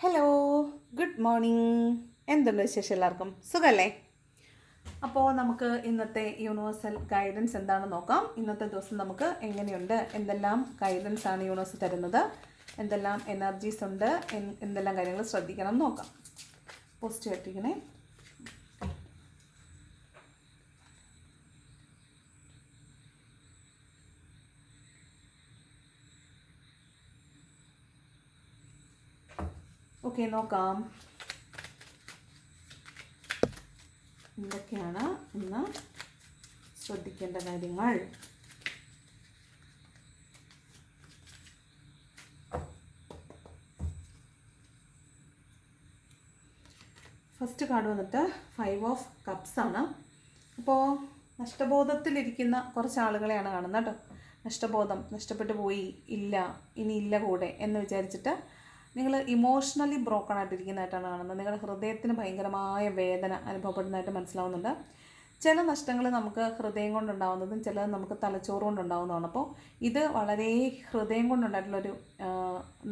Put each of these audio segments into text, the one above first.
Hello good morning എന്തുണ്ട് വിശേഷം എല്ലാവർക്കും? സുഖമല്ലേ അപ്പോൾ നമുക്ക് ഇന്നത്തെ യൂണിവേഴ്സൽ ഗൈഡൻസ് എന്താണെന്ന് നോക്കാം. ഇന്നത്തെ ദിവസം നമുക്ക് എങ്ങനെയുണ്ട്? എന്തെല്ലാം ഗൈഡൻസ് ആണ് യൂണിവേഴ്സ് തരുന്നത്? എന്തെല്ലാം എനർജീസ് ഉണ്ട്? എന്തെല്ലാം കാര്യങ്ങൾ ശ്രദ്ധിക്കണം നോക്കാം. പോസ്റ്റ് കെട്ടിക്കണേ ഓക്കെ നോക്കാം. എന്തൊക്കെയാണ് ഇന്ന് ശ്രദ്ധിക്കേണ്ട കാര്യങ്ങൾ? ഫസ്റ്റ് കാർഡ് വന്നിട്ട് ഫൈവ് ഓഫ് കപ്സ് ആണ്. അപ്പോൾ നഷ്ടബോധത്തിലിരിക്കുന്ന കുറച്ച് ആളുകളെയാണ് കാണുന്നത് കേട്ടോ. നഷ്ടബോധം നഷ്ടപ്പെട്ടു പോയി ഇല്ല ഇനി ഇല്ല കൂടെ എന്ന് വിചാരിച്ചിട്ട് നിങ്ങൾ ഇമോഷണലി ബ്രോക്കൺ ആയിട്ടിരിക്കുന്നതായിട്ടാണ് കാണുന്നത്. നിങ്ങളുടെ ഹൃദയത്തിന് ഭയങ്കരമായ വേദന അനുഭവപ്പെടുന്നതായിട്ട് മനസ്സിലാവുന്നുണ്ട്. ചില നഷ്ടങ്ങൾ നമുക്ക് ഹൃദയം കൊണ്ടുണ്ടാവുന്നതും ചിലത് നമുക്ക് തലച്ചോറ് കൊണ്ടുണ്ടാവുന്നതാണ്. അപ്പോൾ ഇത് വളരെ ഹൃദയം കൊണ്ടുണ്ടായിട്ടുള്ളൊരു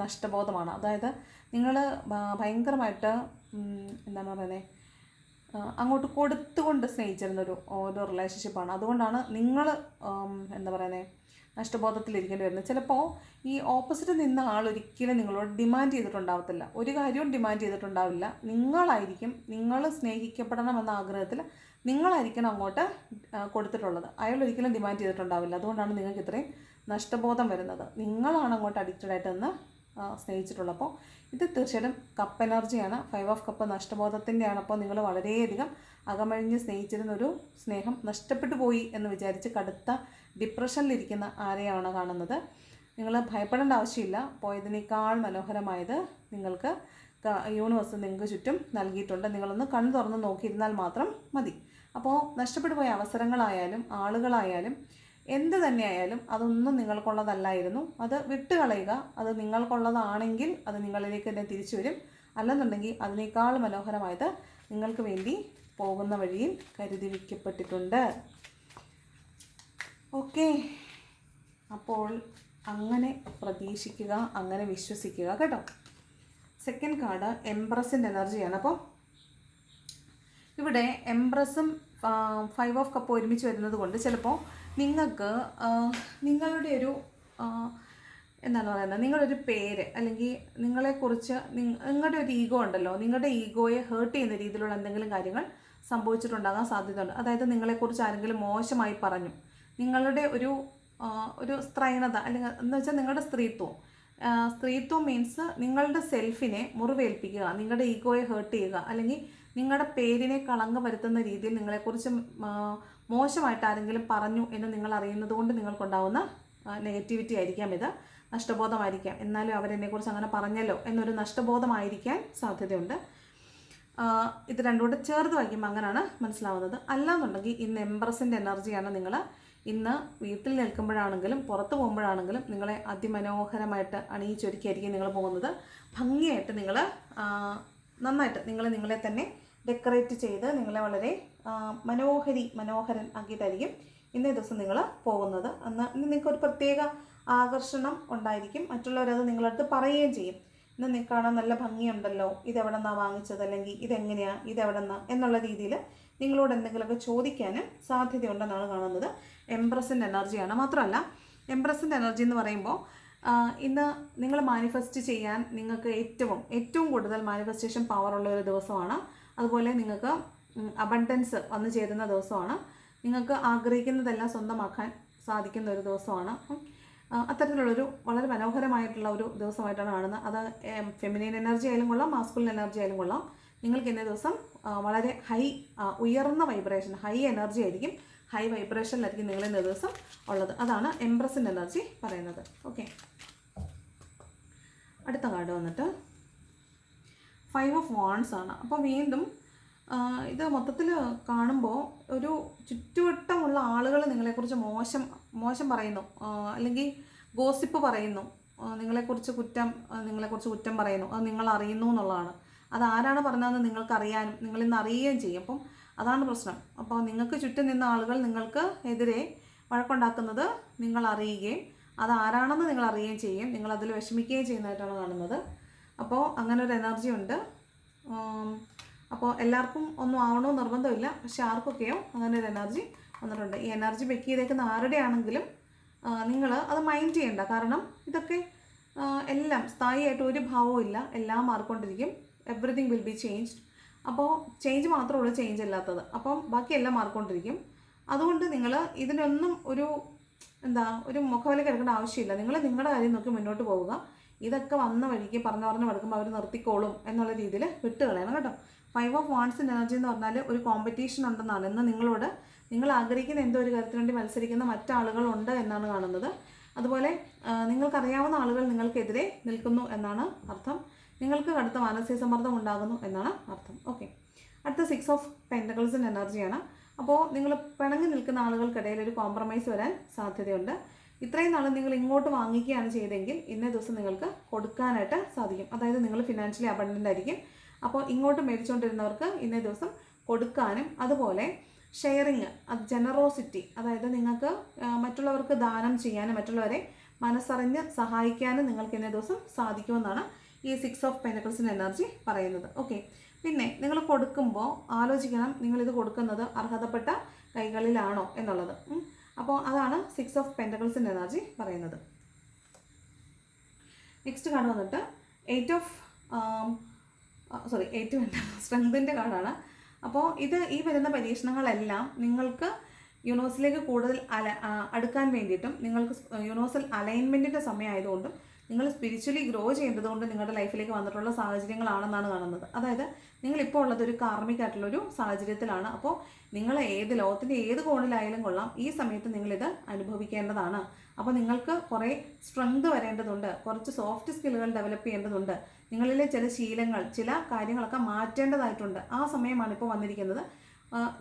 നഷ്ടബോധമാണ്. അതായത് നിങ്ങൾ ഭയങ്കരമായിട്ട് എന്താണ് പറയുന്നത് അങ്ങോട്ട് കൊടുത്തുകൊണ്ട് സ്നേഹിച്ചിരുന്നൊരു ഓരോ റിലേഷൻഷിപ്പാണ് അതുകൊണ്ടാണ് നിങ്ങൾ എന്താ പറയുന്നത് നഷ്ടബോധത്തിലിരിക്കേണ്ടി വരുന്നത്. ചിലപ്പോൾ ഈ ഓപ്പോസിറ്റ് നിന്ന ആൾ ഒരിക്കലും നിങ്ങളോട് ഡിമാൻഡ് ചെയ്തിട്ടുണ്ടാവത്തില്ല. ഒരു കാര്യവും ഡിമാൻഡ് ചെയ്തിട്ടുണ്ടാവില്ല. നിങ്ങളായിരിക്കും നിങ്ങൾ സ്നേഹിക്കപ്പെടണമെന്ന ആഗ്രഹത്തിൽ നിങ്ങളായിരിക്കണം അങ്ങോട്ട് കൊടുത്തിട്ടുള്ളത്. അയാൾ ഒരിക്കലും ഡിമാൻഡ് ചെയ്തിട്ടുണ്ടാവില്ല. അതുകൊണ്ടാണ് നിങ്ങൾക്ക് ഇത്രയും നഷ്ടബോധം വരുന്നത്. നിങ്ങളാണ് അങ്ങോട്ട് അഡിക്റ്റഡ് ആയിട്ട് നിന്ന് സ്നേഹിച്ചിട്ടുള്ളത്. അപ്പോൾ ഇത് തീർച്ചയായിട്ടും കപ്പ് എനർജിയാണ് ഫൈവ് ഓഫ് കപ്പ് നഷ്ടബോധത്തിന്റെയാണ് അപ്പോൾ നിങ്ങൾ വളരെയധികം അകമഴിഞ്ഞ് സ്നേഹിച്ചിരുന്നൊരു സ്നേഹം നഷ്ടപ്പെട്ടു പോയി എന്ന് വിചാരിച്ച് കടുത്ത ഡിപ്രഷനിലിരിക്കുന്ന ആരെയാണ് കാണുന്നത്? നിങ്ങൾ ഭയപ്പെടേണ്ട ആവശ്യമില്ല. പോയതിനേക്കാൾ മനോഹരമായത് നിങ്ങൾക്ക് യൂണിവേഴ്സ് നിങ്ങൾക്ക് ചുറ്റും നൽകിയിട്ടുണ്ട്. നിങ്ങളൊന്ന് കണ്ണു തുറന്ന് നോക്കിയിരുന്നാൽ മാത്രം മതി. അപ്പോൾ നഷ്ടപ്പെട്ടു പോയ അവസരങ്ങളായാലും ആളുകളായാലും എന്ത് തന്നെയായാലും അതൊന്നും നിങ്ങൾക്കുള്ളതല്ലായിരുന്നു. അത് വിട്ടുകളയുക അത് നിങ്ങൾക്കുള്ളതാണെങ്കിൽ അത് നിങ്ങളിലേക്ക് തന്നെ തിരിച്ചു വരും. അല്ലെന്നുണ്ടെങ്കിൽ അതിനേക്കാൾ മനോഹരമായത് നിങ്ങൾക്ക് വേണ്ടി പോകുന്ന വഴിയിൽ കരുതി വയ്ക്കപ്പെട്ടിട്ടുണ്ട് ഓക്കെ. അപ്പോൾ അങ്ങനെ പ്രതീക്ഷിക്കുക അങ്ങനെ വിശ്വസിക്കുക കേട്ടോ. സെക്കൻഡ് കാർഡ് എംപ്രസിന്റെ എനർജിയാണ് അപ്പോൾ ഇവിടെ എംപ്രസും ഫൈവ് ഓഫ് കപ്പ് ഒരുമിച്ച് വരുന്നത് കൊണ്ട് ചിലപ്പോൾ നിങ്ങൾക്ക് നിങ്ങളുടെ ഒരു എന്താണ് പറയുന്നത്? നിങ്ങളുടെ ഒരു പേര് അല്ലെങ്കിൽ നിങ്ങളെക്കുറിച്ച് നിങ്ങ- നിങ്ങളുടെ ഒരു ഈഗോ ഉണ്ടല്ലോ. നിങ്ങളുടെ ഈഗോയെ ഹേർട്ട് ചെയ്യുന്ന രീതിയിലുള്ള എന്തെങ്കിലും കാര്യങ്ങൾ സംഭവിച്ചിട്ടുണ്ടാകാൻ സാധ്യതയുണ്ട്. അതായത് നിങ്ങളെക്കുറിച്ച് ആരെങ്കിലും മോശമായി പറഞ്ഞു. നിങ്ങളുടെ ഒരു ഒരു സ്ത്രൈണത അല്ലെങ്കിൽ എന്ന് വെച്ചാൽ നിങ്ങളുടെ സ്ത്രീത്വം. സ്ത്രീത്വം മീൻസ് നിങ്ങളുടെ സെൽഫിനെ മുറിവേൽപ്പിക്കുക നിങ്ങളുടെ ഈഗോയെ ഹേർട്ട് ചെയ്യുക അല്ലെങ്കിൽ നിങ്ങളുടെ പേരിനെ കളങ്കം വരുത്തുന്ന രീതിയിൽ നിങ്ങളെക്കുറിച്ച് മോശമായിട്ട് ആരെങ്കിലും പറഞ്ഞു എന്ന് നിങ്ങൾ അറിയുന്നത് കൊണ്ട് നിങ്ങൾക്കുണ്ടാവുന്ന നെഗറ്റിവിറ്റി ആയിരിക്കാം ഇത് നഷ്ടബോധമായിരിക്കാം. എന്നാലും അവരെന്നെക്കുറിച്ച് അങ്ങനെ പറഞ്ഞല്ലോ എന്നൊരു നഷ്ടബോധമായിരിക്കാൻ സാധ്യതയുണ്ട്. ഇത് രണ്ടുകൂടെ ചേർത്ത് വയ്ക്കുമ്പോൾ അങ്ങനെയാണ് മനസ്സിലാവുന്നത്. അല്ലാന്നുണ്ടെങ്കിൽ ഇന്ന് എംപ്രസിന്റെ എനർജിയാണ് നിങ്ങൾ ഇന്ന് വീട്ടിൽ നിൽക്കുമ്പോഴാണെങ്കിലും പുറത്ത് പോകുമ്പോഴാണെങ്കിലും നിങ്ങളെ അതിമനോഹരമായിട്ട് അണിയിച്ചൊരുക്കിയായിരിക്കും നിങ്ങൾ പോകുന്നത്. ഭംഗിയായിട്ട് നിങ്ങൾ നന്നായിട്ട് നിങ്ങൾ നിങ്ങളെ തന്നെ ഡെക്കറേറ്റ് ചെയ്ത് നിങ്ങളെ വളരെ മനോഹരി മനോഹരൻ ആക്കിയിട്ടായിരിക്കും ഇന്നേ ദിവസം നിങ്ങൾ പോകുന്നത്. അന്ന് ഇന്ന് നിങ്ങൾക്ക് ഒരു പ്രത്യേക ആകർഷണം ഉണ്ടായിരിക്കും. മറ്റുള്ളവരത് നിങ്ങളടുത്ത് പറയുകയും ചെയ്യും. ഇന്ന് നീ കാണാൻ നല്ല ഭംഗിയുണ്ടല്ലോ. ഇതെവിടെ നിന്നാണ് വാങ്ങിച്ചത്? അല്ലെങ്കിൽ ഇതെങ്ങനെയാണ് ഇതെവിടെ നിന്നാണ് എന്നുള്ള രീതിയിൽ നിങ്ങളോട് എന്തെങ്കിലുമൊക്കെ ചോദിക്കാനും സാധ്യതയുണ്ടെന്നാണ് കാണുന്നത്. എംപ്രസിന്റെ എനർജിയാണ് മാത്രമല്ല എംപ്രസിന്റെ എനർജി എന്ന് പറയുമ്പോൾ ഇന്ന് നിങ്ങൾ മാനിഫെസ്റ്റ് ചെയ്യാൻ നിങ്ങൾക്ക് ഏറ്റവും ഏറ്റവും കൂടുതൽ മാനിഫെസ്റ്റേഷൻ പവർ ഉള്ള ഒരു ദിവസമാണ്. അതുപോലെ നിങ്ങൾക്ക് അബണ്ടൻസ് വന്നു ചേരുന്ന ദിവസമാണ്. നിങ്ങൾക്ക് ആഗ്രഹിക്കുന്നതെല്ലാം സ്വന്തമാക്കാൻ സാധിക്കുന്ന ഒരു ദിവസമാണ്. അത്തരത്തിലുള്ളൊരു വളരെ മനോഹരമായിട്ടുള്ള ഒരു ദിവസമായിട്ടാണ് കാണുന്നത്. അത് ഫെമിനീൻ എനർജി ആയാലും കൊള്ളാം മാസ്കുലിൻ എനർജി ആയാലും കൊള്ളാം. നിങ്ങൾക്ക് ഇന്നേ ദിവസം വളരെ ഹൈ ഉയർന്ന വൈബ്രേഷൻ ഹൈ എനർജി ആയിരിക്കും. ഹൈ വൈബ്രേഷനിലായിരിക്കും നിങ്ങൾ ഇന്ന ദിവസം ഉള്ളത്. അതാണ് എംപ്രസിന്റെ എനർജി പറയുന്നത്. ഓക്കെ അടുത്ത കാർഡ് വന്നിട്ട് ഫൈവ് ഓഫ് വാൺസ് ആണ്. അപ്പോൾ വീണ്ടും ഇത് മൊത്തത്തിൽ കാണുമ്പോൾ ഒരു ചുറ്റുവട്ടമുള്ള ആളുകൾ നിങ്ങളെക്കുറിച്ച് മോശം മോശം പറയുന്നു. അല്ലെങ്കിൽ ഗോസിപ്പ് പറയുന്നു. നിങ്ങളെക്കുറിച്ച് കുറ്റം നിങ്ങളെക്കുറിച്ച് കുറ്റം പറയുന്നു. അത് നിങ്ങൾ അറിയുന്നു എന്നുള്ളതാണ്. അത് ആരാണ് പറഞ്ഞതെന്ന് നിങ്ങൾക്കറിയാനും നിങ്ങളിന്ന് അറിയുകയും ചെയ്യും. അപ്പം അതാണ് പ്രശ്നം. അപ്പോൾ നിങ്ങൾക്ക് ചുറ്റും നിന്ന ആളുകൾ നിങ്ങൾക്ക് എതിരെ വഴക്കുണ്ടാക്കുന്നത് നിങ്ങൾ അറിയുകയും അത് ആരാണെന്ന് നിങ്ങൾ അറിയുകയും ചെയ്യും. നിങ്ങൾ അതിൽ വിഷമിക്കുകയും ചെയ്യുന്നതായിട്ടാണ് കാണുന്നത്. അപ്പോൾ അങ്ങനെ ഒരു എനർജി ഉണ്ട്. അപ്പോൾ എല്ലാവർക്കും ഒന്നും ആവണോ നിർബന്ധമില്ല. പക്ഷെ ആർക്കൊക്കെയോ അങ്ങനെ ഒരു എനർജി വന്നിട്ടുണ്ട്. ഈ എനർജി ബെക്ക് ചെയ്തേക്കുന്ന ആരുടെ ആണെങ്കിലും നിങ്ങൾ അത് മൈൻഡ് ചെയ്യേണ്ട. കാരണം ഇതൊക്കെ എല്ലാം സ്ഥായിയായിട്ട് ഒരു ഭാവവും ഇല്ല. എല്ലാം മാറിക്കൊണ്ടിരിക്കും. എവറിഥിങ് വിൽ ബി ചേഞ്ച്ഡ് അപ്പോൾ ചേഞ്ച് മാത്രമേ ഉള്ളൂ ചേഞ്ച് അല്ലാത്തത്. അപ്പം ബാക്കിയെല്ലാം മാറിക്കൊണ്ടിരിക്കും. അതുകൊണ്ട് നിങ്ങൾ ഇതിനൊന്നും ഒരു എന്താ ഒരു മുഖവില കിടക്കേണ്ട ആവശ്യമില്ല. നിങ്ങൾ നിങ്ങളുടെ കാര്യം നോക്കി മുന്നോട്ട് പോവുക. ഇതൊക്കെ വന്ന വഴിക്ക് പറഞ്ഞു പറഞ്ഞു കിടക്കുമ്പോൾ അവർ നിർത്തിക്കോളും എന്നുള്ള രീതിയിൽ വിട്ട് കളയണം കേട്ടോ ഫൈവ് ഓഫ് വാൺസിന്റെ എനർജി എന്ന് പറഞ്ഞാൽ ഒരു കോമ്പറ്റീഷൻ ഉണ്ടെന്നാണ്. ഇന്ന് നിങ്ങളോട് നിങ്ങൾ ആഗ്രഹിക്കുന്ന എന്തോ ഒരു കാര്യത്തിന് വേണ്ടി മത്സരിക്കുന്ന മറ്റാളുകളുണ്ട് എന്നാണ് കാണുന്നത്. അതുപോലെ നിങ്ങൾക്കറിയാവുന്ന ആളുകൾ നിങ്ങൾക്കെതിരെ നിൽക്കുന്നു എന്നാണ് അർത്ഥം. നിങ്ങൾക്ക് കടുത്ത മാനസിക സമ്മർദ്ദം ഉണ്ടാകുന്നു എന്നാണ് അർത്ഥം. ഓക്കെ അടുത്ത സിക്സ് ഓഫ് പെന്റക്കിൾസിന്റെ എനർജിയാണ് അപ്പോൾ നിങ്ങൾ പിണങ്ങി നിൽക്കുന്ന ആളുകൾക്കിടയിൽ ഒരു കോംപ്രമൈസ് വരാൻ സാധ്യതയുണ്ട്. ഇത്രയും നാൾ നിങ്ങൾ ഇങ്ങോട്ട് വാങ്ങിക്കുകയാണ് ചെയ്തെങ്കിൽ ഇന്നേ ദിവസം നിങ്ങൾക്ക് കൊടുക്കാനായിട്ട് സാധിക്കും. അതായത് നിങ്ങൾ ഫിനാൻഷ്യലി അബണ്ടന്റ് ആയിരിക്കും. അപ്പോൾ ഇങ്ങോട്ട് മേടിച്ചുകൊണ്ടിരുന്നവർക്ക് ഇന്നേ ദിവസം കൊടുക്കാനും അതുപോലെ ഷെയറിങ് അത് ജനറോസിറ്റി അതായത് നിങ്ങൾക്ക് മറ്റുള്ളവർക്ക് ദാനം ചെയ്യാനും മറ്റുള്ളവരെ മനസ്സറിഞ്ഞ് സഹായിക്കാനും നിങ്ങൾക്ക് ഇന്നേ ദിവസം സാധിക്കുമെന്നാണ് ഈ സിക്സ് ഓഫ് പെനക്കിൾസിന്റെ എനർജി പറയുന്നത്. ഓക്കെ പിന്നെ നിങ്ങൾ കൊടുക്കുമ്പോൾ ആലോചിക്കണം നിങ്ങളിത് കൊടുക്കുന്നത് അർഹതപ്പെട്ട കൈകളിലാണോ എന്നുള്ളത്. അപ്പോൾ അതാണ് സിക്സ് ഓഫ് പെന്റക്കിൾസിന്റെ എനർജി പറയുന്നത്. നെക്സ്റ്റ് കാർഡ് വന്നിട്ട് എയ്റ്റ് ഓഫ് സോറി എയ്റ്റ് വേണ്ട സ്ട്രെങ്തിന്റെ കാർഡാണ് അപ്പോൾ ഇത് ഈ വരുന്ന പരീക്ഷണങ്ങളെല്ലാം നിങ്ങൾക്ക് യൂണിവേഴ്സിലേക്ക് കൂടുതൽ അല അടുക്കാൻ വേണ്ടിയിട്ടും നിങ്ങൾക്ക് യൂണിവേഴ്സൽ അലൈൻമെന്റിന്റെ സമയമായതുകൊണ്ടും നിങ്ങൾ സ്പിരിച്വലി ഗ്രോ ചെയ്യേണ്ടത് കൊണ്ട് നിങ്ങളുടെ ലൈഫിലേക്ക് വന്നിട്ടുള്ള സാഹചര്യങ്ങളാണെന്നാണ് കാണുന്നത്. അതായത് നിങ്ങളിപ്പോൾ ഉള്ളത് ഒരു ഒരു സാഹചര്യത്തിലാണ്. അപ്പോൾ നിങ്ങൾ ഏത് ലോകത്തിന്റെ ഏത് കോണിലായാലും കൊള്ളാം. ഈ സമയത്ത് നിങ്ങളിത് അനുഭവിക്കേണ്ടതാണ്. അപ്പോൾ നിങ്ങൾക്ക് കുറേ സ്ട്രെങ്ത് വരേണ്ടതുണ്ട്. കുറച്ച് സോഫ്റ്റ് സ്കില്ലുകൾ ഡെവലപ്പ് ചെയ്യേണ്ടതുണ്ട്. നിങ്ങളിലെ ചില ശീലങ്ങൾ ചില കാര്യങ്ങളൊക്കെ മാറ്റേണ്ടതായിട്ടുണ്ട്. ആ സമയമാണ് ഇപ്പോൾ വന്നിരിക്കുന്നത്.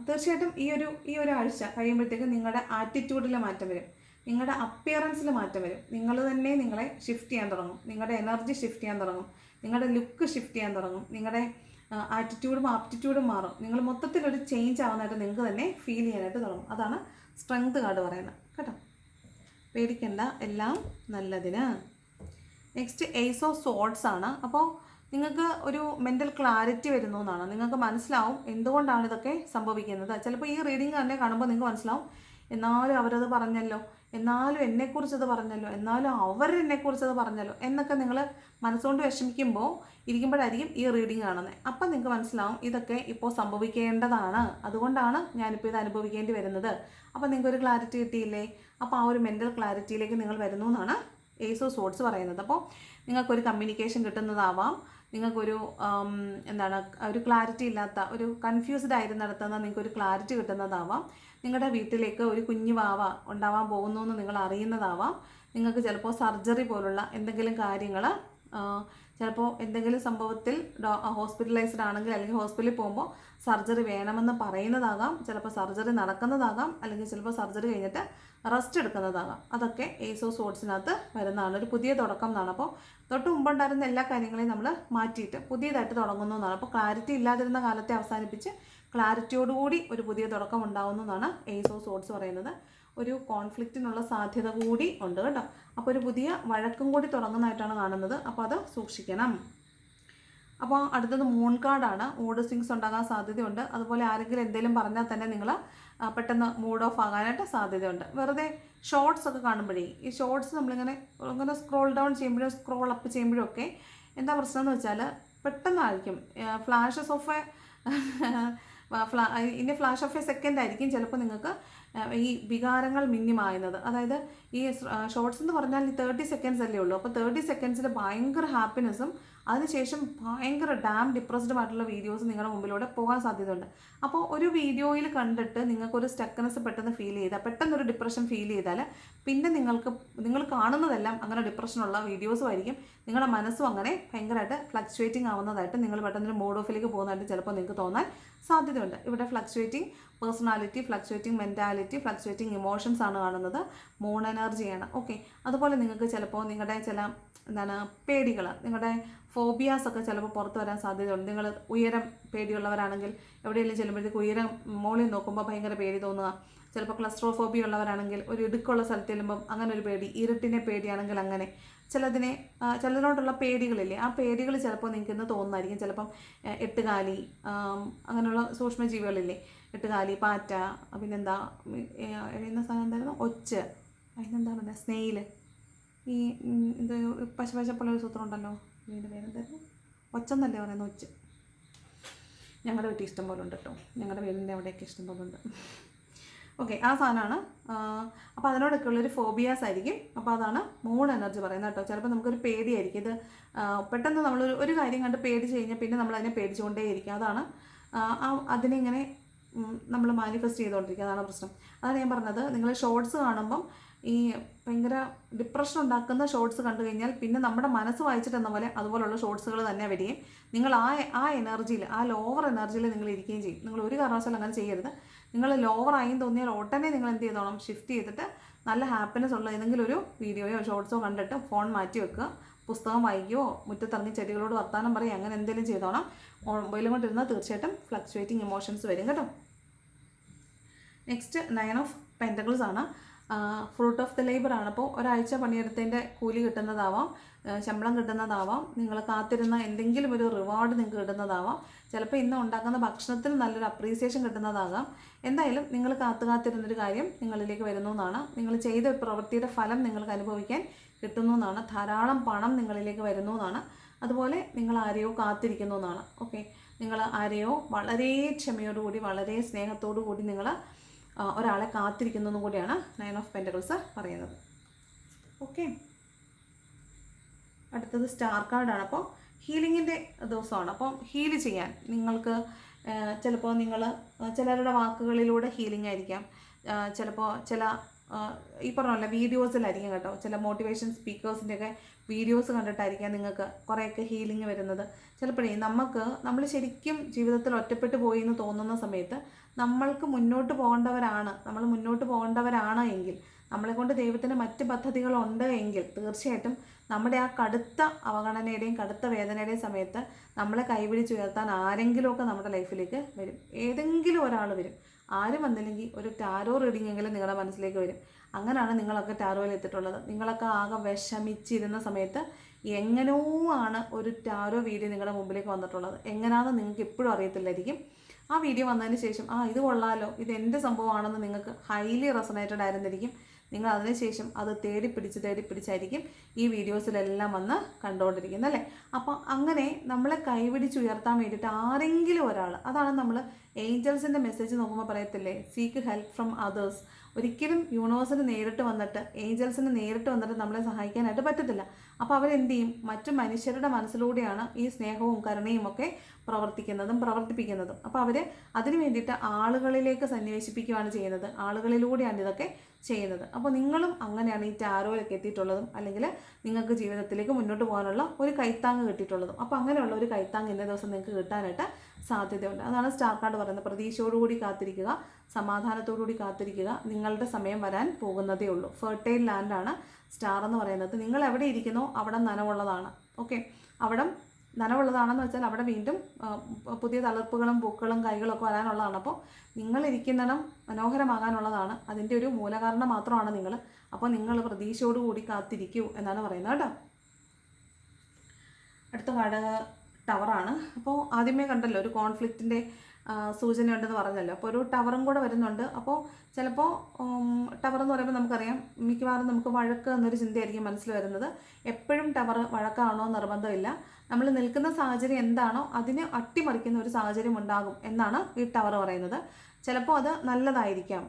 തീർച്ചയായിട്ടും ഈ ഒരു ഈ ഒരു ആഴ്ച കഴിയുമ്പോഴത്തേക്കും നിങ്ങളുടെ ആറ്റിറ്റ്യൂഡിൽ മാറ്റം വരും. നിങ്ങളുടെ അപ്പിയറൻസിൽ മാറ്റം വരും. നിങ്ങൾ തന്നെ നിങ്ങളെ ഷിഫ്റ്റ് ചെയ്യാൻ തുടങ്ങും. നിങ്ങളുടെ എനർജി ഷിഫ്റ്റ് ചെയ്യാൻ തുടങ്ങും. നിങ്ങളുടെ ലുക്ക് ഷിഫ്റ്റ് ചെയ്യാൻ തുടങ്ങും. നിങ്ങളുടെ ആറ്റിറ്റ്യൂഡും ആപ്റ്റിറ്റ്യൂഡും മാറും. നിങ്ങൾ മൊത്തത്തിലൊരു ചേഞ്ച് ആവുന്നതായിട്ട് നിങ്ങൾക്ക് തന്നെ ഫീൽ ചെയ്യാനായിട്ട് തുടങ്ങും. അതാണ് സ്ട്രെങ്ത് കാർഡ് പറയുന്നത്. കേട്ടോ? പേടിക്കണ്ട. എല്ലാം നല്ലതിന്. നെക്സ്റ്റ് എയ്സ് ഓഫ് സോഡ്സ് ആണ്. അപ്പോൾ നിങ്ങൾക്ക് ഒരു മെന്റൽ ക്ലാരിറ്റി വരുന്നു എന്നാണ്. നിങ്ങൾക്ക് മനസ്സിലാവും എന്തുകൊണ്ടാണ് ഇതൊക്കെ സംഭവിക്കുന്നത്. ചിലപ്പോൾ ഈ റീഡിങ് തന്നെ കാണുമ്പോൾ നിങ്ങൾക്ക് മനസ്സിലാവും എന്നാലും അവരത് പറഞ്ഞല്ലോ. എന്നാലും എന്നെക്കുറിച്ചത് പറഞ്ഞല്ലോ. എന്നാലും അവർ എന്നെക്കുറിച്ചത് പറഞ്ഞല്ലോ എന്നൊക്കെ നിങ്ങൾ മനസ്സുകൊണ്ട് വിഷമിക്കുമ്പോൾ ഇരിക്കുമ്പോഴായിരിക്കും ഈ റീഡിങ് കാണുന്നത് അപ്പം നിങ്ങൾക്ക് മനസ്സിലാവും ഇതൊക്കെ ഇപ്പോൾ സംഭവിക്കേണ്ടതാണ്. അതുകൊണ്ടാണ് ഞാനിപ്പോൾ ഇത് അനുഭവിക്കേണ്ടി വരുന്നത്. അപ്പം നിങ്ങൾക്ക് ഒരു ക്ലാരിറ്റി കിട്ടിയില്ലേ? അപ്പോൾ ആ ഒരു മെന്റൽ ക്ലാരിറ്റിയിലേക്ക് നിങ്ങൾ വരുന്നു എന്നാണ് ഏസോ സോട്സ് പറയുന്നത്. അപ്പോൾ നിങ്ങൾക്കൊരു കമ്മ്യൂണിക്കേഷൻ കിട്ടുന്നതാവാം. നിങ്ങൾക്കൊരു എന്താണ് ഒരു ക്ലാരിറ്റി ഇല്ലാത്ത ഒരു കൺഫ്യൂസ്ഡ് ആയിരുന്നിടത്തുനിന്ന് നിങ്ങൾക്കൊരു ക്ലാരിറ്റി കിട്ടുന്നതാവാം. നിങ്ങളുടെ വീട്ടിലേക്ക് ഒരു കുഞ്ഞു വാവ ഉണ്ടാവാൻ പോകുന്നു എന്ന് നിങ്ങൾ അറിയുന്നതാവാം. നിങ്ങൾക്ക് ചിലപ്പോൾ സർജറി പോലുള്ള എന്തെങ്കിലും കാര്യങ്ങൾ ചിലപ്പോൾ എന്തെങ്കിലും സംഭവത്തിൽ ഹോസ്പിറ്റലൈസ്ഡ് ആണെങ്കിൽ അല്ലെങ്കിൽ ഹോസ്പിറ്റലിൽ പോകുമ്പോൾ സർജറി വേണമെന്ന് പറയുന്നതാകാം. ചിലപ്പോൾ സർജറി നടക്കുന്നതാകാം. അല്ലെങ്കിൽ ചിലപ്പോൾ സർജറി കഴിഞ്ഞിട്ട് റെസ്റ്റ് എടുക്കുന്നതാകാം. അതൊക്കെ ഏസോ സോട്സിനകത്ത് വരുന്നതാണ്. ഒരു പുതിയ തുടക്കം എന്നാണ്. അപ്പോൾ തൊട്ട് മുമ്പുണ്ടായിരുന്ന എല്ലാ കാര്യങ്ങളെയും നമ്മൾ മാറ്റിയിട്ട് പുതിയതായിട്ട് തുടങ്ങുന്നു എന്നാണ്. അപ്പോൾ ക്ലാരിറ്റി ഇല്ലാതിരുന്ന കാലത്തെ അവസാനിപ്പിച്ച് ക്ലാരിറ്റിയോടുകൂടി ഒരു പുതിയ തുടക്കം ഉണ്ടാവുന്നതാണ് എന്നാണ് ഓഫ് സോഡ്സ് പറയുന്നത്. ഒരു കോൺഫ്ലിക്റ്റിനുള്ള സാധ്യത കൂടി ഉണ്ട് കേട്ടോ. അപ്പോൾ ഒരു പുതിയ വഴക്കും കൂടി തുടങ്ങുന്നതായിട്ടാണ് കാണുന്നത്. അപ്പോൾ അത് സൂക്ഷിക്കണം. അപ്പോൾ അടുത്തത് മൂൺ കാർഡാണ് മൂഡ് സ്വിങ്സ് ഉണ്ടാകാൻ സാധ്യതയുണ്ട്. അതുപോലെ ആരെങ്കിലും എന്തെങ്കിലും പറഞ്ഞാൽ തന്നെ നിങ്ങൾ പെട്ടെന്ന് മൂഡ് ഓഫ് ആകാനായിട്ട് സാധ്യതയുണ്ട്. വെറുതെ ഷോർട്സ് ഒക്കെ കാണുമ്പോഴേ ഈ ഷോർട്സ് നമ്മളിങ്ങനെ ഇങ്ങനെ സ്ക്രോൾ ഡൗൺ ചെയ്യുമ്പോഴും സ്ക്രോൾ അപ്പ് ചെയ്യുമ്പോഴും ഒക്കെ എന്താ പ്രശ്നം എന്ന് വെച്ചാൽ പെട്ടെന്നായിരിക്കും. Flashes of a fla flash of a second ആയിരിക്കും ചിലപ്പോൾ നിങ്ങൾക്ക് ഈ വികാരങ്ങൾ മിന്നിമായുന്നത്. അതായത് ഈ ഷോർട്സ് എന്ന് പറഞ്ഞാൽ ഈ തേർട്ടി സെക്കൻഡ്സ് അല്ലേ ഉള്ളൂ. അപ്പോൾ തേർട്ടി സെക്കൻഡ്സിൽ ഭയങ്കര ഹാപ്പിനെസ്സും അതിനുശേഷം ഭയങ്കര ഡാം ഡിപ്രസ്ഡ് ആയിട്ടുള്ള വീഡിയോസ് നിങ്ങളുടെ മുമ്പിലൂടെ പോകാൻ സാധ്യതയുണ്ട്. അപ്പോൾ ഒരു വീഡിയോയിൽ കണ്ടിട്ട് നിങ്ങൾക്കൊരു സ്റ്റക്കനെസ് പെട്ടെന്ന് ഫീൽ ചെയ്താൽ പെട്ടെന്ന് ഒരു ഡിപ്രഷൻ ഫീൽ ചെയ്താൽ പിന്നെ നിങ്ങൾക്ക് നിങ്ങൾ കാണുന്നതെല്ലാം അങ്ങനെ ഡിപ്രഷനുള്ള വീഡിയോസും ആയിരിക്കും. നിങ്ങളുടെ മനസ്സും അങ്ങനെ ഭയങ്കരമായിട്ട് ഫ്ലക്ച്വേറ്റിംഗ് ആവുന്നതായിട്ട് നിങ്ങൾ പെട്ടെന്ന് മോഡ് ഓഫിലേക്ക് പോകുന്നതായിട്ട് ചിലപ്പോൾ നിങ്ങൾക്ക് തോന്നാൻ സാധ്യതയുണ്ട്. ഇവിടെ fluctuating personality fluctuating mentality fluctuating emotions ആണ് കാണുന്നത്. മൂൺ എനർജിയാണ് ഓക്കെ അതുപോലെ നിങ്ങൾക്ക് ചിലപ്പോൾ നിങ്ങളുടെ ചില എന്താണ് പേടികൾ നിങ്ങളുടെ ഫോബിയാസ് ഒക്കെ ചിലപ്പോൾ പുറത്തു വരാൻ സാധ്യതയുണ്ട്. നിങ്ങൾ ഉയരം പേടിയുള്ളവരാണെങ്കിൽ എവിടെയെങ്കിലും ചെല്ലുമ്പോഴത്തേക്ക് ഉയരം മുകളിൽ നോക്കുമ്പോൾ ഭയങ്കര പേടി തോന്നുക. ചിലപ്പോൾ ക്ലസ്ട്രോഫോബിയ ഉള്ളവരാണെങ്കിൽ ഒരു ഇടുക്കുള്ള സ്ഥലത്ത് ചെല്ലുമ്പം അങ്ങനെ ഒരു പേടി ഇരുട്ടിനെ പേടിയാണെങ്കിൽ അങ്ങനെ. ചിലതിനെ ചിലതിനോടുള്ള പേടികളില്ലേ ആ പേടികൾ ചിലപ്പോൾ നിങ്ങൾക്ക് ഇന്ന് തോന്നുന്നതായിരിക്കും. ചിലപ്പം എട്ടുകാലി അങ്ങനെയുള്ള സൂക്ഷ്മജീവികളില്ലേ. എട്ടുകാലി പാറ്റ പിന്നെന്താ എഴുതുന്ന സാധനം എന്തായിരുന്നു? ഒച്ച്. അതിനെന്താ പറയുക സ്നെയിൽ. ഈ ഇത് പശ പശപ്പുള്ള ഒരു സൂത്രം ഉണ്ടല്ലോ? ഇതിന്റെ പേരെന്തായിരുന്നു? ഒച്ചെന്നല്ലേ പറയുന്നത് ഒച്ച്. ഞങ്ങളുടെ വീട്ടിൽ ഇഷ്ടം പോലെ ഉണ്ട് കേട്ടോ. ഞങ്ങളുടെ വീടിന്റെ അവിടെയൊക്കെ ഇഷ്ടം പോലെ ഉണ്ട്. ഓക്കെ ആ സാധനമാണ്. അപ്പോൾ അതിനോടൊക്കെ ഉള്ളൊരു ഫോബിയാസ് ആയിരിക്കും. അപ്പോൾ അതാണ് മൂൺ എനർജി പറയുന്നത് കേട്ടോ. ചിലപ്പോൾ നമുക്കൊരു പേടിയായിരിക്കും. ഇത് പെട്ടെന്ന് നമ്മളൊരു ഒരു കാര്യം കണ്ട് പേടിച്ച് കഴിഞ്ഞാൽ പിന്നെ നമ്മൾ അതിനെ പേടിച്ചുകൊണ്ടേയിരിക്കും. അതാണ് അതിനെ ഇങ്ങനെ നമ്മൾ മാനിഫെസ്റ്റ് ചെയ്തുകൊണ്ടിരിക്കുക അതാണ് പ്രശ്നം. അതാണ് ഞാൻ പറഞ്ഞത്. നിങ്ങൾ ഷോർട്സ് കാണുമ്പം ഈ ഭയങ്കര ഡിപ്രഷൻ ഉണ്ടാക്കുന്ന ഷോർട്സ് കണ്ടു കഴിഞ്ഞാൽ പിന്നെ നമ്മുടെ മനസ്സ് വായിച്ചിട്ടെന്ന പോലെ അതുപോലുള്ള ഷോർട്സുകൾ തന്നെ വരികയും നിങ്ങൾ ആ ആ എനർജിയിൽ ആ ലോവർ എനർജിയിൽ നിങ്ങൾ ഇരിക്കുകയും ചെയ്യും. നിങ്ങൾ ഒരു കാരണവശാലും അങ്ങനെ ചെയ്യരുത്. നിങ്ങൾ ലോവർ ആയി തോന്നിയാൽ ഉടനെ നിങ്ങൾ എന്ത് ചെയ്തോണം ഷിഫ്റ്റ് ചെയ്തിട്ട് നല്ല ഹാപ്പിനെസ് ഉള്ള ഏതെങ്കിലും ഒരു വീഡിയോയോ ഷോർട്സോ കണ്ടിട്ട് ഫോൺ മാറ്റി വെക്കുക. പുസ്തകം വായിക്കുകയോ മുറ്റത്തിറങ്ങി ചെടികളോട് വർത്താനം പറയുക അങ്ങനെ എന്തെങ്കിലും ചെയ്തോണം മൊബൈലും കൊണ്ടിരുന്നാൽ തീർച്ചയായിട്ടും ഫ്ലക്ച്വേറ്റിംഗ് ഇമോഷൻസ് വരും കേട്ടോ. നെക്സ്റ്റ് നയൻ ഓഫ് പെന്റക്കിൾസ് ആണ്. ഫ്രൂട്ട് ഓഫ് ദി ലേബർ ആണ്. അപ്പോൾ ഒരാഴ്ച പണിയെടുത്തതിന്റെ കൂലി കിട്ടുന്നതാവാം ശമ്പളം കിട്ടുന്നതാവാം നിങ്ങൾ കാത്തിരുന്ന എന്തെങ്കിലും ഒരു റിവാർഡ് നിങ്ങൾക്ക് കിട്ടുന്നതാവാം. ചിലപ്പോൾ ഇന്ന് ഉണ്ടാക്കുന്ന ഭക്ഷണത്തിന് നല്ലൊരു അപ്രീസിയേഷൻ കിട്ടുന്നതാകാം. എന്തായാലും നിങ്ങൾ കാത്തു കാത്തിരുന്നൊരു കാര്യം നിങ്ങളിലേക്ക് വരുന്നു എന്നാണ്. നിങ്ങൾ ചെയ്ത പ്രവൃത്തിയുടെ ഫലം നിങ്ങൾക്ക് അനുഭവിക്കാൻ കിട്ടുന്നു എന്നാണ്. ധാരാളം പണം നിങ്ങളിലേക്ക് വരുന്നു എന്നാണ്. അതുപോലെ നിങ്ങൾ ആരെയോ കാത്തിരിക്കുന്നു എന്നാണ്. ഓക്കെ. നിങ്ങൾ ആരെയോ വളരെ ക്ഷമയോടുകൂടി വളരെ സ്നേഹത്തോടു കൂടി നിങ്ങൾ ഒരാളെ കാത്തിരിക്കുന്നതും കൂടിയാണ് നയൻ ഓഫ് പെന്റക്കിൾസ് പറയുന്നത്. ഓക്കെ അടുത്തത് സ്റ്റാർ കാർഡാണ് അപ്പോൾ ഹീലിങ്ങിന്റെ ദിവസമാണ്. അപ്പോൾ ഹീൽ ചെയ്യാൻ നിങ്ങൾക്ക് ചിലപ്പോൾ നിങ്ങൾ ചിലരുടെ വാക്കുകളിലൂടെ ഹീലിംഗ് ആയിരിക്കാം. ചിലപ്പോൾ ചില ഈ പറഞ്ഞ വീഡിയോസിലായിരിക്കും കേട്ടോ. ചില മോട്ടിവേഷൻ സ്പീക്കേഴ്സിന്റെയൊക്കെ വീഡിയോസ് കണ്ടിട്ടായിരിക്കാം നിങ്ങൾക്ക് കുറേയൊക്കെ ഹീലിംഗ് വരുന്നത്. ചിലപ്പോഴേ നമുക്ക് നമ്മൾ ശരിക്കും ജീവിതത്തിൽ ഒറ്റപ്പെട്ടു പോയി എന്ന് തോന്നുന്ന സമയത്ത് നമ്മൾക്ക് മുന്നോട്ട് പോകേണ്ടവരാണ്. നമ്മൾ മുന്നോട്ട് പോകേണ്ടവരാണ് എങ്കിൽ നമ്മളെ കൊണ്ട് ദൈവത്തിന് മറ്റ് പദ്ധതികളുണ്ട് എങ്കിൽ തീർച്ചയായിട്ടും നമ്മുടെ ആ കടുത്ത അവഗണനയുടെയും കടുത്ത വേദനയുടെയും സമയത്ത് നമ്മളെ കൈപിടിച്ചുയർത്താൻ ആരെങ്കിലുമൊക്കെ നമ്മുടെ ലൈഫിലേക്ക് വരും. ഏതെങ്കിലും ഒരാൾ വരും. ആരും വന്നില്ലെങ്കിൽ ഒരു ടാരോ റീഡിംഗ് എങ്കിലും നിങ്ങളുടെ മനസ്സിലേക്ക് വരും. അങ്ങനെയാണ് നിങ്ങളൊക്കെ ടാരോയിൽ എത്തിയിട്ടുള്ളത്. നിങ്ങളൊക്കെ ആകെ വിഷമിച്ചിരുന്ന സമയത്ത് എങ്ങനെയോ ആണ് ഒരു ടാരോ വീഡിയോ നിങ്ങളുടെ മുമ്പിലേക്ക് വന്നിട്ടുള്ളത്. എങ്ങനെയാണെന്ന് നിങ്ങൾക്ക് എപ്പോഴും അറിയത്തില്ലായിരിക്കും. ആ വീഡിയോ വന്നതിന് ശേഷം ആ ഇത് കൊള്ളാലോ. ഇത് എന്റെ സംഭവമാണെന്ന് നിങ്ങൾക്ക് ഹൈലി റെസണേറ്റഡ് ആയിരുന്നിരിക്കും. നിങ്ങൾ അതിനുശേഷം അത് തേടി പിടിച്ച് തേടി പിടിച്ചായിരിക്കും ഈ വീഡിയോസിലെല്ലാം വന്ന് കണ്ടുകൊണ്ടിരിക്കുന്നത് അല്ലേ? അപ്പോൾ അങ്ങനെ നമ്മളെ കൈപിടിച്ചുയർത്താൻ വേണ്ടിയിട്ട് ആരെങ്കിലും ഒരാൾ അതാണ് നമ്മൾ ഏഞ്ചൽസിന്റെ മെസ്സേജ് നോക്കുമ്പോൾ പറയത്തില്ലേ? സീക്ക് ഹെൽപ്പ് ഫ്രം അതേഴ്സ് ഒരിക്കലും യൂണിവേഴ്സിന് നേരിട്ട് വന്നിട്ട് ഏഞ്ചൽസിന് നേരിട്ട് വന്നിട്ട് നമ്മളെ സഹായിക്കാനായിട്ട് പറ്റത്തില്ല. അപ്പോൾ അവരെന്ത് ചെയ്യും? മറ്റു മനുഷ്യരുടെ മനസ്സിലൂടെയാണ് ഈ സ്നേഹവും കരുണയും ഒക്കെ പ്രവർത്തിക്കുന്നതും പ്രവർത്തിപ്പിക്കുന്നതും. അപ്പോൾ അവർ അതിനു വേണ്ടിയിട്ട് ആളുകളിലേക്ക് സന്നിവേശിപ്പിക്കുകയാണ് ചെയ്യുന്നത്. ആളുകളിലൂടെയാണ് ഇതൊക്കെ ചെയ്യുന്നത് അപ്പോൾ നിങ്ങളും അങ്ങനെയാണ് ഈ ടാരോയിലൊക്കെ എത്തിയിട്ടുള്ളതും അല്ലെങ്കിൽ നിങ്ങൾക്ക് ജീവിതത്തിലേക്ക് മുന്നോട്ട് പോകാനുള്ള ഒരു കൈത്താങ് കിട്ടിയിട്ടുള്ളതും. അപ്പോൾ അങ്ങനെയുള്ള ഒരു കൈത്താങ് ഇന്നേ ദിവസം നിങ്ങൾക്ക് കിട്ടാനായിട്ട് സാധ്യതയുണ്ട്. അതാണ് സ്റ്റാർ കാർഡ് പറയുന്നത്. പ്രതീക്ഷയോടുകൂടി കാത്തിരിക്കുക സമാധാനത്തോടുകൂടി കാത്തിരിക്കുക നിങ്ങളുടെ സമയം വരാൻ പോകുന്നതേ ഉള്ളൂ. ഫെർട്ടൈൽ ലാൻഡാണ് സ്റ്റാർ എന്ന് പറയുന്നത്. നിങ്ങൾ എവിടെ ഇരിക്കുന്നോ അവിടെ നനവുള്ളതാണ്. ഓക്കെ അവിടം നനവുള്ളതാണെന്ന് വെച്ചാൽ അവിടെ വീണ്ടും പുതിയ തളിർപ്പുകളും പൂക്കളും കൈകളൊക്കെ വരാനുള്ളതാണ്. അപ്പോൾ നിങ്ങൾ ഇരിക്കുന്നിടം മനോഹരമാകാനുള്ളതാണ്. അതിന്റെ ഒരു മൂലകാരണം മാത്രമാണ് നിങ്ങൾ. അപ്പോൾ നിങ്ങൾ പ്രതീക്ഷയോടുകൂടി കാത്തിരിക്കൂ എന്നാണ് പറയുന്നത് കേട്ടോ. അടുത്ത കാർഡ് ടവറാണ്. അപ്പോൾ ആദ്യമേ കണ്ടല്ലോ ഒരു കോൺഫ്ലിക്റ്റിന്റെ സൂചനയുണ്ടെന്ന് പറഞ്ഞല്ലോ. അപ്പോൾ ഒരു ടവറും കൂടെ വരുന്നുണ്ട്. അപ്പോൾ ചിലപ്പോൾ ടവർ എന്ന് പറയുമ്പോൾ നമുക്കറിയാം മിക്കവാറും നമുക്ക് വഴക്ക് എന്നൊരു ചിന്തയായിരിക്കും മനസ്സിൽ വരുന്നത്. എപ്പോഴും ടവർ വഴക്കാണോ നിർബന്ധമില്ല. നമ്മൾ നിൽക്കുന്ന സാഹചര്യം എന്താണോ അതിനെ അട്ടിമറിക്കുന്ന ഒരു സാഹചര്യം ഉണ്ടാകും എന്നാണ് ഈ ടവർ പറയുന്നത്. ചിലപ്പോൾ അത് നല്ലതായിരിക്കാം.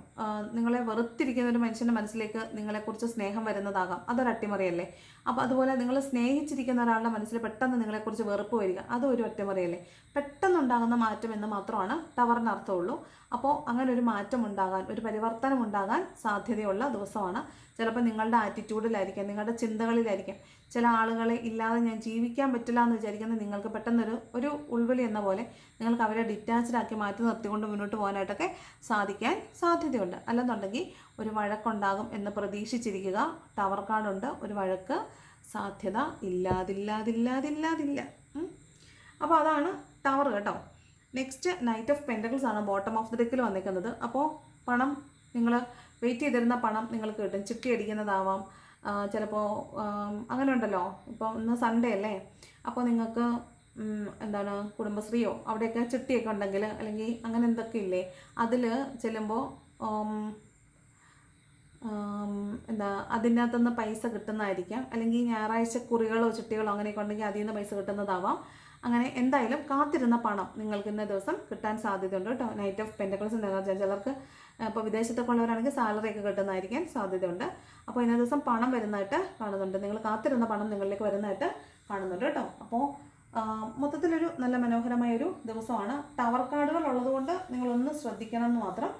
നിങ്ങളെ വെറുത്തിരിക്കുന്ന ഒരു മനുഷ്യന്റെ മനസ്സിലേക്ക് നിങ്ങളെക്കുറിച്ച് സ്നേഹം വരുന്നതാകാം. അതൊരു അട്ടിമറിയല്ലേ? അപ്പോൾ അതുപോലെ നിങ്ങൾ സ്നേഹിച്ചിരിക്കുന്ന ഒരാളുടെ മനസ്സിൽ പെട്ടെന്ന് നിങ്ങളെക്കുറിച്ച് വെറുപ്പ് വരിക അതും ഒരു പെട്ടെന്ന് പെട്ടെന്നുണ്ടാകുന്ന മാറ്റം എന്ന് മാത്രമാണ് ടവറിന് അർത്ഥമുള്ളൂ. അപ്പോൾ അങ്ങനെ ഒരു മാറ്റം ഉണ്ടാകാൻ ഒരു പരിവർത്തനം ഉണ്ടാകാൻ സാധ്യതയുള്ള ദിവസമാണ്. ചിലപ്പോൾ നിങ്ങളുടെ ആറ്റിറ്റ്യൂഡിലായിരിക്കാം നിങ്ങളുടെ ചിന്തകളിലായിരിക്കാം. ചില ആളുകളെ ഇല്ലാതെ ഞാൻ ജീവിക്കാൻ പറ്റില്ല എന്ന് വിചാരിക്കുന്ന നിങ്ങൾക്ക് പെട്ടെന്നൊരു ഒരു ഉൾവിളി എന്ന പോലെ നിങ്ങൾക്ക് അവരെ ഡിറ്റാച്ച്ഡ് ആക്കി മാറ്റി നിർത്തിക്കൊണ്ട് മുന്നോട്ട് പോകാനായിട്ടൊക്കെ സാധിക്കാൻ സാധ്യതയുണ്ട്. അല്ലെന്നുണ്ടെങ്കിൽ ഒരു വഴക്കുണ്ടാകും എന്ന് പ്രതീക്ഷിച്ചിരിക്കുക. ടവർ കാർഡുണ്ട് ഒരു വഴക്ക് സാധ്യത ഇല്ലാതില്ലാതില്ലാതില്ലാതില്ല. അപ്പോൾ അതാണ് ടവർ കേട്ടോ. നെക്സ്റ്റ് നൈറ്റ് ഓഫ് പെന്റക്കിൾസ് ആണ് ബോട്ടം ഓഫ് ദി ഡെക്കിൽ വന്നിരിക്കുന്നത്. അപ്പോൾ പണം നിങ്ങൾ വെയിറ്റ് ചെയ്തിരുന്ന പണം നിങ്ങൾക്ക് കിട്ടും. ചിട്ടി അടിക്കുന്നതാവാം. ചിലപ്പോൾ അങ്ങനെ ഉണ്ടല്ലോ ഇപ്പോൾ ഇന്ന് സൺഡേ അല്ലേ? അപ്പോൾ നിങ്ങൾക്ക് എന്താണ് കുടുംബശ്രീയോ അവിടെയൊക്കെ ചിട്ടിയൊക്കെ ഉണ്ടെങ്കിൽ അല്ലെങ്കിൽ അങ്ങനെ എന്തൊക്കെ ഇല്ലേ? അതിൽ ചെല്ലുമ്പോൾ എന്താ അതിന്റെ പൈസ കിട്ടുന്നതായിരിക്കാം. അല്ലെങ്കിൽ ഞായറാഴ്ച കുറികളോ ചിട്ടികളോ അങ്ങനെയൊക്കെ ഉണ്ടെങ്കിൽ അതിൽ നിന്ന് പൈസ കിട്ടുന്നതാവാം. അങ്ങനെ എന്തായാലും കാത്തിരുന്ന പണം നിങ്ങൾക്ക് ഇന്ന ദിവസം കിട്ടാൻ സാധ്യതയുണ്ട് കേട്ടോ. നൈറ്റ് ഓഫ് പെന്റക്കിൾസ് എനർജി ചിലർക്ക് ഇപ്പോൾ വിദേശത്തൊക്കെ ഉള്ളവരാണെങ്കിൽ സാലറി ഒക്കെ കിട്ടുന്നതായിരിക്കാൻ സാധ്യതയുണ്ട്. അപ്പോൾ ഇന്ന ദിവസം പണം വരുന്നതായിട്ട് കാണുന്നുണ്ട്. നിങ്ങൾ കാത്തിരുന്ന പണം നിങ്ങളിലേക്ക് വരുന്നതായിട്ട് കാണുന്നുണ്ട് കേട്ടോ. അപ്പോൾ മൊത്തത്തിലൊരു നല്ല മനോഹരമായ ഒരു ദിവസമാണ്. ടവർ കാർഡുകൾ ഉള്ളതുകൊണ്ട് നിങ്ങളൊന്ന് ശ്രദ്ധിക്കണം എന്ന് മാത്രം.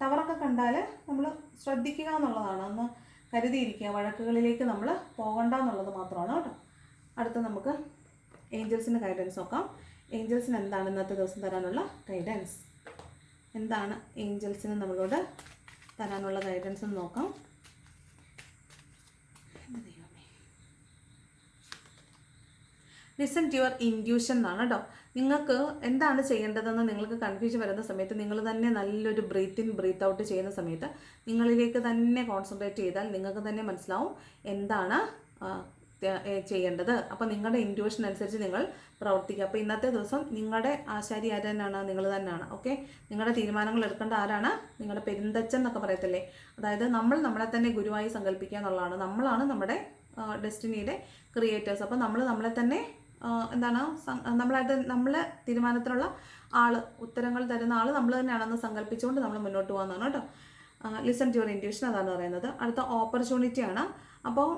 ടവറൊക്കെ കണ്ടാൽ നമ്മൾ ശ്രദ്ധിക്കുക എന്നുള്ളതാണ്. ഒന്ന് കരുതിയിരിക്കുക. വഴക്കുകളിലേക്ക് നമ്മൾ പോകണ്ട എന്നുള്ളത് മാത്രമാണ് കേട്ടോ. അടുത്ത നമുക്ക് ഏഞ്ചൽസിന്റെ ഗൈഡൻസ് നോക്കാം. ഏഞ്ചൽസിന് എന്താണ് ഇന്നത്തെ ദിവസം തരാനുള്ള ഗൈഡൻസ് എന്താണ് ഏഞ്ചൽസിന് നമ്മളോട് തരാനുള്ള ഗൈഡൻസ് എന്ന് നോക്കാം. ലിസൺ ടു യുവർ ഇൻഡ്യൂഷൻ എന്നാണ് കേട്ടോ. നിങ്ങൾക്ക് എന്താണ് ചെയ്യേണ്ടതെന്ന് നിങ്ങൾക്ക് കൺഫ്യൂഷൻ വരുന്ന സമയത്ത് നിങ്ങൾ തന്നെ നല്ലൊരു ബ്രീത്ത് ഇൻ ബ്രീത്ത് ഔട്ട് ചെയ്യുന്ന സമയത്ത് നിങ്ങളിലേക്ക് തന്നെ കോൺസെൻട്രേറ്റ് ചെയ്താൽ നിങ്ങൾക്ക് തന്നെ മനസ്സിലാവും എന്താണ് ചെയ്യേണ്ടത്. അപ്പോൾ നിങ്ങളുടെ ഇൻഡ്യൂഷൻ അനുസരിച്ച് നിങ്ങൾ പ്രവർത്തിക്കുക. അപ്പോൾ ഇന്നത്തെ ദിവസം നിങ്ങളുടെ ആശാരി ആര് തന്നെയാണ് നിങ്ങൾ തന്നെയാണ് ഓക്കെ? നിങ്ങളുടെ തീരുമാനങ്ങൾ എടുക്കേണ്ട ആരാണ്? നിങ്ങളുടെ പെരുന്തച്ഛൻ എന്നൊക്കെ പറയത്തില്ലേ? അതായത് നമ്മൾ നമ്മളെ തന്നെ ഗുരുവായി സങ്കല്പിക്കുക എന്നുള്ളതാണ്. നമ്മളാണ് നമ്മുടെ ഡെസ്റ്റിനിയുടെ ക്രിയേറ്റേഴ്സ് അപ്പോൾ നമ്മൾ നമ്മളെ തന്നെ എന്താണ് നമ്മളായിട്ട് നമ്മളെ തീരുമാനത്തിനുള്ള ആൾ ഉത്തരങ്ങൾ തരുന്ന ആൾ നമ്മൾ തന്നെയാണെന്ന് സങ്കല്പിച്ചുകൊണ്ട് നമ്മൾ മുന്നോട്ട് പോകുന്നതാണ് കേട്ടോ. ലിസൺ ടു യുവർ ഇൻഡ്യൂഷൻ അതാണ് പറയുന്നത്. അടുത്ത ഓപ്പർച്യൂണിറ്റിയാണ് അപ്പോൾ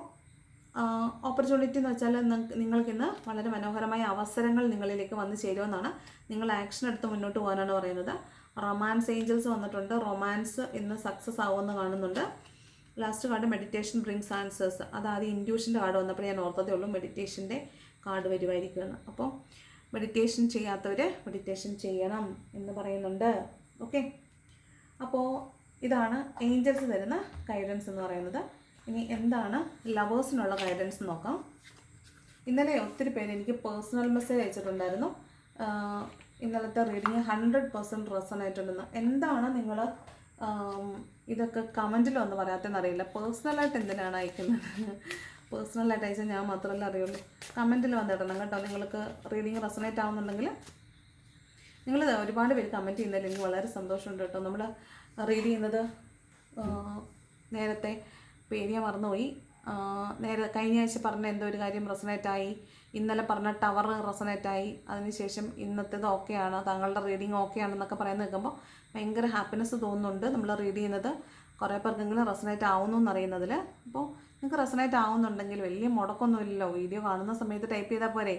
ഓപ്പർച്യൂണിറ്റി എന്ന് വെച്ചാൽ നിങ്ങൾക്ക് ഇന്ന് വളരെ മനോഹരമായ അവസരങ്ങൾ നിങ്ങളിലേക്ക് വന്ന് ചേരുമെന്നാണ് നിങ്ങൾ ആക്ഷൻ എടുത്ത് മുന്നോട്ട് പോകാനാണ് പറയുന്നത്. റൊമാൻസ് ഏഞ്ചൽസ് വന്നിട്ടുണ്ട്. റൊമാൻസ് ഇന്ന് സക്സസ് ആവുമെന്ന് കാണുന്നുണ്ട്. Last card meditation brings answers അതായത് ഇൻഡ്യൂഷന്റെ കാർഡ് വന്നപ്പോൾ ഞാൻ ഓർത്തതേ ഉള്ളൂ. മെഡിറ്റേഷന്റെ കാർഡ് വരുമായിരിക്കുമെന്ന്. അപ്പോൾ മെഡിറ്റേഷൻ ചെയ്യാത്തവർ മെഡിറ്റേഷൻ ചെയ്യണം എന്ന് പറയുന്നുണ്ട്. ഓക്കെ അപ്പോൾ ഇതാണ് ഏഞ്ചൽസ് തരുന്ന ഗൈഡൻസ് എന്ന് പറയുന്നത്. ഇനി എന്താണ് ലവേഴ്സിനുള്ള ഗൈഡൻസ് നോക്കാം. ഇന്നലെ ഒത്തിരി പേര് എനിക്ക് പേഴ്സണൽ മെസ്സേജ് അയച്ചിട്ടുണ്ടായിരുന്നു. ഇന്നലത്തെ റീഡിങ് ഹൺഡ്രഡ് പെർസെന്റ് റെസണേറ്റ് ഉണ്ടെന്ന് എന്താണ് നിങ്ങൾ ഇതൊക്കെ കമന്റിലൊന്നും പറയാത്തതെന്ന് അറിയില്ല. പേഴ്സണലായിട്ട് എന്തിനാണ് അയക്കുന്നത്? പേഴ്സണലായിട്ട് അയച്ചാൽ ഞാൻ മാത്രമല്ല അറിയുള്ളൂ. കമന്റിൽ വന്നിടണം കേട്ടോ. നിങ്ങൾക്ക് റീഡിങ് റെസണേറ്റ് ആവുന്നുണ്ടെങ്കിൽ നിങ്ങൾ ഒരുപാട് പേര് കമന്റ് ചെയ്യുന്നതിൽ എനിക്ക് വളരെ സന്തോഷമുണ്ട് കേട്ടോ. നമ്മൾ റീഡ് ചെയ്യുന്നത് ആ, നേരത്തെ പേരിയ മറന്നുപോയി നേരെ കഴിഞ്ഞ ആഴ്ച പറഞ്ഞ എന്തോ ഒരു കാര്യം റെസനേറ്റ് ആയി. ഇന്നലെ പറഞ്ഞ ടവർ റെസനേറ്റ് ആയി. അതിനുശേഷം ഇന്നത്തേത് ഓക്കെയാണ് താങ്കളുടെ റീഡിങ് ഓക്കെ ആണെന്നൊക്കെ പറയുന്നത് കേൾക്കുമ്പോൾ ഭയങ്കര ഹാപ്പിനെസ് തോന്നുന്നുണ്ട്. നമ്മൾ റീഡ് ചെയ്യുന്നത് കുറേ പേർക്കെങ്കിലും റെസനേറ്റ് ആവുന്നു എന്നറിയുന്നതിൽ. അപ്പോൾ നിങ്ങൾക്ക് റെസനേറ്റ് ആവുന്നുണ്ടെങ്കിൽ വലിയ മുടക്കൊന്നുമില്ലല്ലോ വീഡിയോ കാണുന്ന സമയത്ത് ടൈപ്പ് ചെയ്താൽ പോരെ.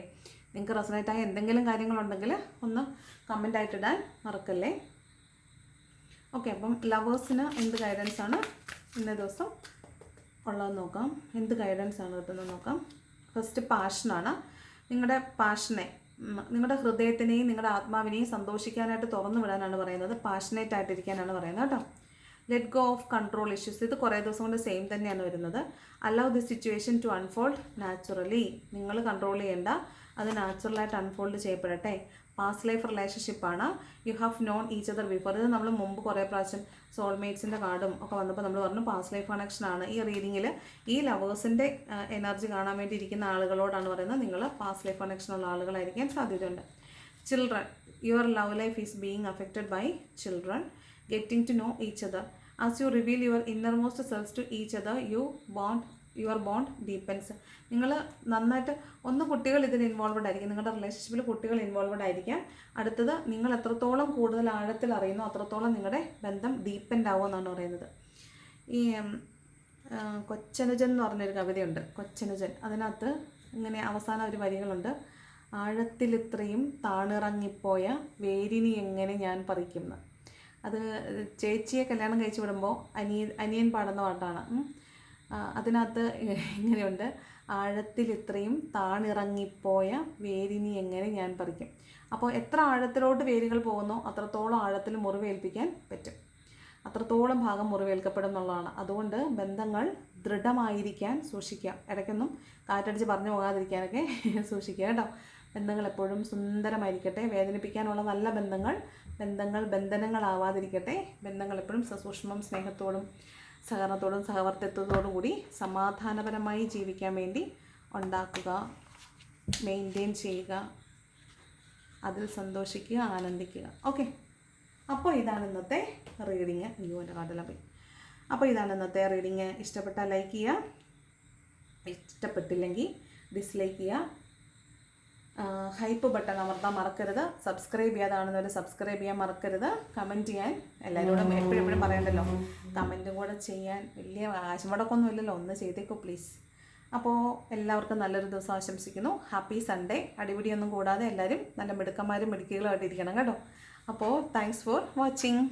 നിങ്ങൾക്ക് റെസനേറ്റ് ആയ എന്തെങ്കിലും കാര്യങ്ങളുണ്ടെങ്കിൽ ഒന്ന് കമന്റ് ആയിട്ടിടാൻ മറക്കല്ലേ. ഓക്കെ അപ്പം ലവേഴ്സിന് എന്ത് ഗൈഡൻസ് ആണ്? ഇന്നേ ദിവസം ഉള്ളതെന്ന് നോക്കാം. എന്ത് ഗൈഡൻസ് ആണ് കിട്ടുന്നത് നോക്കാം. ഫസ്റ്റ് പാഷനാണ് നിങ്ങളുടെ പാഷനെ നിങ്ങളുടെ ഹൃദയത്തിനെയും നിങ്ങളുടെ ആത്മാവിനെയും സന്തോഷിക്കാനായിട്ട് തുറന്നു വിടാനാണ് പറയുന്നത്. പാഷനേറ്റ് ആയിട്ടിരിക്കാനാണ് പറയുന്നത് കേട്ടോ. Let go of control issues ഇത് കുറേ ദിവസം കൊണ്ട് സെയിം തന്നെയാണ് വരുന്നത്. Allow the situation to unfold naturally നിങ്ങൾ കൺട്രോൾ ചെയ്യേണ്ട. അത് നാച്ചുറലായിട്ട് അൺഫോൾഡ് ചെയ്യപ്പെടട്ടെ. Past life റിലേഷൻഷിപ്പാണ് you have known each other before ഇത് നമ്മൾ മുമ്പ് കുറേ പ്രാവശ്യം സോൾമേറ്റ്സിന്റെ കാർഡും ഒക്കെ വന്നപ്പോൾ നമ്മൾ പറഞ്ഞു പാസ്റ്റ് ലൈഫ് കണക്ഷൻ ആണ്. ഈ റീഡിങ്ങിൽ ഈ ലവേഴ്സിന്റെ എനർജി കാണാൻ വേണ്ടി ഇരിക്കുന്ന ആളുകളോടാണ് പറയുന്നത്. നിങ്ങൾ പാസ്റ്റ് ലൈഫ് കണക്ഷൻ ഉള്ള ആളുകളായിരിക്കാൻ സാധ്യതയുണ്ട്. Children your love life is being affected by children getting to know each other. As you reveal your innermost selves to each other you bond your bond deepens നിങ്ങൾ നന്നായിട്ട് ഒന്ന് കുട്ടികൾ ഇതിൽ involved ആയിരിക്കും. നിങ്ങളുടെ റിലേഷൻഷിപ്പിൽ കുട്ടികൾ ഇൻവോൾവഡ് ആയിരിക്കാം. അടുത്തത് നിങ്ങൾ എത്രത്തോളം കൂടുതൽ ആഴത്തിൽ അറിയുന്നു അത്രത്തോളം നിങ്ങളുടെ ബന്ധം ഡീപ്പൻഡ് ആവുമെന്നാണ് പറയുന്നത്. ഈ കൊച്ചനുജൻ എന്ന് പറഞ്ഞൊരു കവിതയുണ്ട്. കൊച്ചനുജൻ. അതിനകത്ത് ഇങ്ങനെ അവസാന ഒരു വരികളുണ്ട്. ആഴത്തിൽ ആഴത്തിലിത്രയും താണിറങ്ങിപ്പോയ വേരിനി എങ്ങനെ ഞാൻ പറിക്കുന്നു? അത് ചേച്ചിയെ കല്യാണം കഴിച്ചു വിടുമ്പോൾ അനിയൻ അനിയൻ പാടുന്ന പാട്ടാണ്. അതിനകത്ത് ഇങ്ങനെയുണ്ട്. ആഴത്തിൽ ഇത്രയും താണിറങ്ങിപ്പോയ വേരിനി എങ്ങനെ ഞാൻ പറിക്കും? അപ്പോൾ എത്ര ആഴത്തിലോട്ട് വേരുകൾ പോകുന്നോ അത്രത്തോളം ആഴത്തിൽ മുറിവേൽപ്പിക്കാൻ പറ്റും. അത്രത്തോളം ഭാഗം മുറിവേൽക്കപ്പെടും എന്നുള്ളതാണ്. അതുകൊണ്ട് ബന്ധങ്ങൾ ദൃഢമായിരിക്കാൻ സൂക്ഷിക്കുക. ഇടയ്ക്കൊന്നും കാറ്റടിച്ച് പറഞ്ഞു പോകാതിരിക്കാനൊക്കെ സൂക്ഷിക്കുക കേട്ടോ. ബന്ധങ്ങൾ എപ്പോഴും സുന്ദരമായിരിക്കട്ടെ. വേദനിപ്പിക്കാനുള്ള നല്ല ബന്ധങ്ങൾ ബന്ധങ്ങൾ ബന്ധനങ്ങളാവാതിരിക്കട്ടെ. ബന്ധങ്ങൾ എപ്പോഴും സസൂക്ഷ്മം സ്നേഹത്തോടും സഹകരണത്തോടും സഹവർത്തിത്വത്തോടും കൂടി സമാധാനപരമായി ജീവിക്കാൻ വേണ്ടി ഉണ്ടാക്കുക മെയിന്റെയിൻ ചെയ്യുക അതിൽ സന്തോഷിക്കുക ആനന്ദിക്കുക. ഓക്കെ അപ്പോൾ ഇതാണ് ഇന്നത്തെ റീഡിങ് അയ്യോ എന്റെ കാർഡെല്ലാം പോയി അപ്പോൾ ഇതാണ് ഇന്നത്തെ റീഡിങ് ഇഷ്ടപ്പെട്ടാൽ ലൈക്ക് ചെയ്യുക. ഇഷ്ടപ്പെട്ടില്ലെങ്കിൽ ഡിസ്ലൈക്ക് ചെയ്യുക. ഹൈപ്പ് ബട്ടൺ അമർത്താൻ മറക്കരുത്. സബ്സ്ക്രൈബ് ചെയ്യാതാണെന്നവർ സബ്സ്ക്രൈബ് ചെയ്യാൻ മറക്കരുത്. കമന്റ് ചെയ്യാൻ എല്ലാവരോടും എപ്പോഴും എപ്പോഴും പറയണ്ടല്ലോ. കമന്റും കൂടെ ചെയ്യാൻ വലിയ കാശ് മുടക്കൊന്നും ഇല്ലല്ലോ. ഒന്ന് ചെയ്തേക്കോ പ്ലീസ് അപ്പോൾ എല്ലാവർക്കും നല്ലൊരു ദിവസം ആശംസിക്കുന്നു. ഹാപ്പി സൺഡേ അടിപിടിയൊന്നും കൂടാതെ എല്ലാവരും നല്ല മിടുക്കന്മാരും മിടുക്കികളുമായിട്ട് ഇരിക്കണം കേട്ടോ. അപ്പോൾ താങ്ക്സ് ഫോർ വാച്ചിങ്